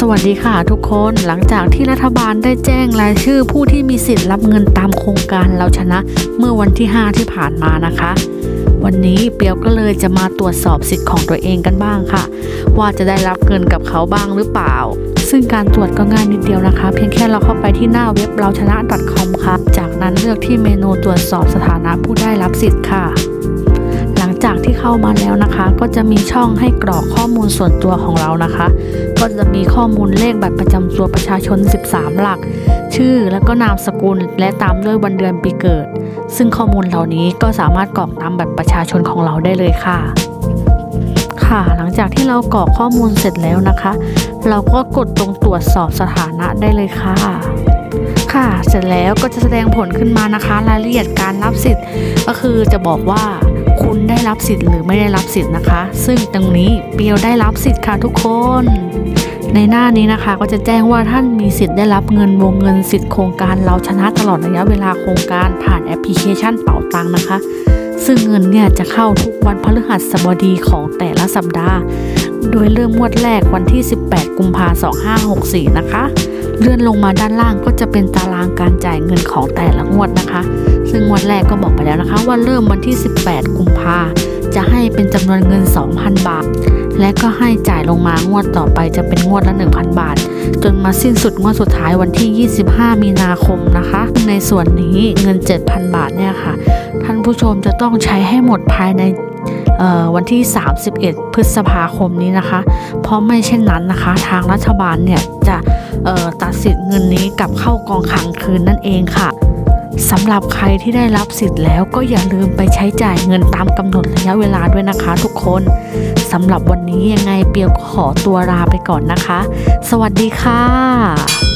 สวัสดีค่ะทุกคนหลังจากที่รัฐบาลได้แจ้งรายชื่อผู้ที่มีสิทธิ์รับเงินตามโครงการเราชนะเมื่อวันที่ 5 ที่ผ่านมานะคะ วันนี้เปียวก็เลยจะมาตรวจสอบสิทธิ์ของตัวเองกันบ้างค่ะ ว่าจะได้รับเงินกับเขาบ้างหรือเปล่า ซึ่งการตรวจก็ง่ายนิดเดียวนะคะ เพียงแค่เราเข้าไปที่หน้าเว็บเราชนะ .com ค่ะ จากนั้นเลือกที่เมนูตรวจสอบสถานะผู้ได้รับสิทธิ์ค่ะ ที่เข้ามาแล้วนะคะ ก็จะมีช่องให้กรอกข้อมูลส่วนตัวของเรานะคะ ก็จะมีข้อมูลเลขบัตรประจำตัวประชาชน 13 หลัก ชื่อแล้วก็นามสกุลและตามด้วยวันเดือนปีเกิด ซึ่งข้อมูลเหล่านี้ก็สามารถกรอกตามบัตรประชาชนของเราได้เลยค่ะค่ะหลังจากที่เรากรอกข้อมูลเสร็จแล้วนะคะ เราก็กดตรงตรวจสอบสถานะได้เลยค่ะ ค่ะเสร็จแล้วก็จะแสดงผลขึ้นมานะคะ รายละเอียดการรับสิทธิ์ก็คือจะบอกว่า รับสิทธิ์หรือไม่ได้รับสิทธิ์นะคะ ซึ่งตรงนี้เปียวได้รับสิทธิ์ค่ะทุกคน ในหน้านี้นะคะ ก็จะแจ้งว่าท่านมีสิทธิ์ได้รับเงินวงเงินสิทธิ์โครงการเราชนะตลอดระยะเวลาโครงการผ่านแอปพลิเคชันเป๋าตังค์นะคะซึ่งเงินเนี่ยจะเข้าทุกวันพฤหัสบดีของแต่ละสัปดาห์ โดยเริ่มงวดแรกวันที่ 18 กุมภาพันธ์2564 นะคะ เลื่อนลงมาด้านล่างก็จะเป็นตารางการจ่ายเงินของแต่ละงวดนะคะ ซึ่งงวดแรกก็บอกไปแล้วนะคะ ว่าเริ่มวันที่ 18 กุมภาจะให้เป็นจำนวนเงิน 2,000 บาท และก็ให้จ่ายลงมางวดต่อไปจะเป็นงวดละ 1,000 บาท จนมาสิ้นสุดงวดสุดท้ายวันที่ 25 มีนาคมนะคะ ในส่วนนี้เงิน 7,000 บาทเนี่ยค่ะ ท่านผู้ชมจะต้องใช้ให้หมดภายในวันที่ 31 พฤษภาคมนี้นะคะ เพราะไม่เช่นนั้นนะคะ ทางรัฐบาลเนี่ยจะตัดสิทธิ์เงินนี้กลับเข้ากองคลังคืนนั่นเองค่ะ สำหรับใครที่ได้รับสิทธิ์แล้วก็อย่าลืมไปใช้จ่ายเงินตามกำหนดระยะเวลาด้วยนะคะ ทุกคนสำหรับวันนี้ยังไงเปียวก็ขอตัวลาไปก่อนนะคะ สวัสดีค่ะ